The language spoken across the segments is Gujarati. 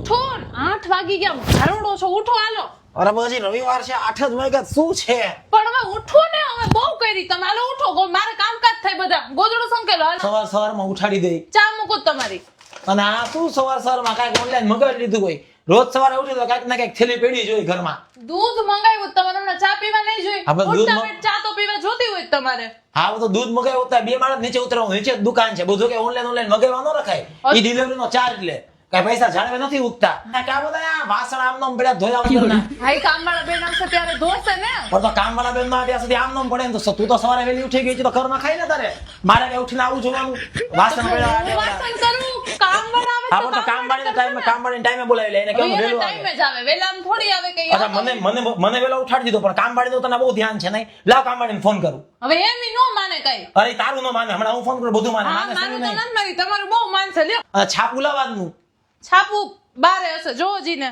ઉઠો આઠ વાગી ગયા. ઘરડો છો ઉઠો હાલો. અરે પછી રવિવાર છે આઠ જ વાગ્યા શું છે? પણ હવે ઉઠો ને હવે બહુ કરી તમે. હાલો ઉઠો મારે કામકાજ થાય બધા. ગોદડું સંકેલો હાલો. સવાર સવારમાં ઉઠાડી દઈ. ચા મૂકો તમારી. અને આ શું સવાર સવારમાં કાંઈક ઓનલાઈન મગાવી લીધું હોય? રોજ સવારે ઉઠી તો કાંઈક ને કાંઈક થેલી પેડી જોઈએ ઘરમાં. દૂધ મંગાવ્યું તમારે હમણાં ચા પીવા નહીં જોઈ આપણે દૂધ ચા તો પીવા જોતી હોય તમારે. હા તો દૂધ મગાવ્યું બે માણસ નીચે ઉતરવાનું નીચે દુકાન છે. બધું કે ઓનલાઈન ઓનલાઈન મગાવવા ન રખાય. એ ડિલિવરી નો ચાર્જ લે. કઈ પૈસા નથી ઉગતા. કે બધા વાસણ આમ નામ પડ્યા ધોયા વગરના. ભાઈ કામવાળા બેન આવશે ત્યારે ધોશે ને. પણ તો કામ વાળા બેનમાં ત્યાં સુધી આમ નામ પડે ને તો તું તો સવારે વહેલી ઉઠી ગઈ છે તો ઘરમાં ખાઈ ને તારે. મારે કઈ ઉઠીને આવું જોવાનું? વાસણ પડ્યા. તે વાસણ કરું? આવે તો કામ વાળીને ટાઈમે કામ વાળીને ટાઈમે બોલાવી લે એને કેમ હવે ટાઈમે જ આવે. વેલા થોડી આવે કે અચ્છા મને મને મને વેલા ઉઠાડી દીધો પણ કામ વાળી તો તને બહુ ધ્યાન છે નહીં. લાવ કામ વાળીને ફોન કરું. હવે એમ નો માને કઈ. અરે તારું ન માને. હમણાં હું ફોન કરું બધું માને. માને તો તમારું બહુ લ્યો. છાપું લાવવાનું છાપું બારે હશે. જોવો જીને.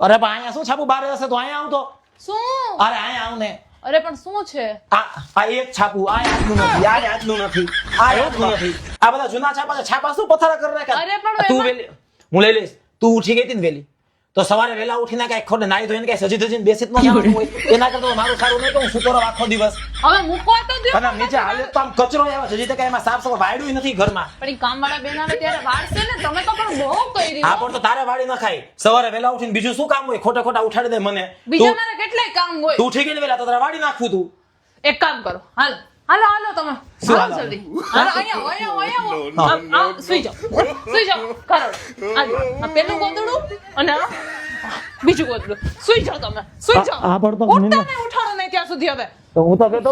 અરે પણ અહીંયા શું છાપું બારે હશે તો અહીંયા આવતો શું? અરે અહીંયા આવ ને. અરે પણ શું છે? આ આ એક છાપું આ આજનું નથી આ આજનું નથી આ આજનું નથી. આ બધા જૂના છાપા છે. છાપા શું પથારા કરી રાખ્યા અરે પણ તું વેલી હું લઈ લઈશ. તું ઉઠી ગઈ હતી ને વેલી. તો સવારે વહેલા ઉઠીને કઈ ખોટ નાઈ ધોઈને કઈ સજી ધજીને બેસી જ ન જવાનું હોય એના કરતા મારું સારું નહીં તો હું સુતો રહું આખો દિવસ? હવે મૂકો તો દે અને નીચે હાલે તો આમ કચરો આવે છે હજી કઈ એમાં સાફ સફાઈ વાડ્યું નથી ઘરમાં. પણ કામ વાળા બેન આવે ત્યારે વાડશે ને તમે તો પણ બહુ કરી આ પણ તો તારે વાડી ન ખાય. સવારે વહેલા ઉઠીને બીજું શું કામ હોય? ખોટા ખોટા ઉઠાડી દે મને. બીજા મારા કેટલાય કામ હોય? તું ઠીક ને વહેલા તો તારે વાડી નાખું તું. એક કામ કરો. હાલો. હાલો હાલો તમે. હાલો હાલો? જલ્દી હાલો અહીંયા અહીંયા અહીંયા આમ, આમ, સુઈ જાઓ સુઈ જાઓ કરોડ આ પેલું ગોદડું અને આ બીજું ગોદડું સુઈ જાઓ તમે સુઈ જાઓ આ પડતો ઉઠતા નહીં ઉઠાડો નહીં ત્યાં સુધી હવે તો હું તો કહેતો.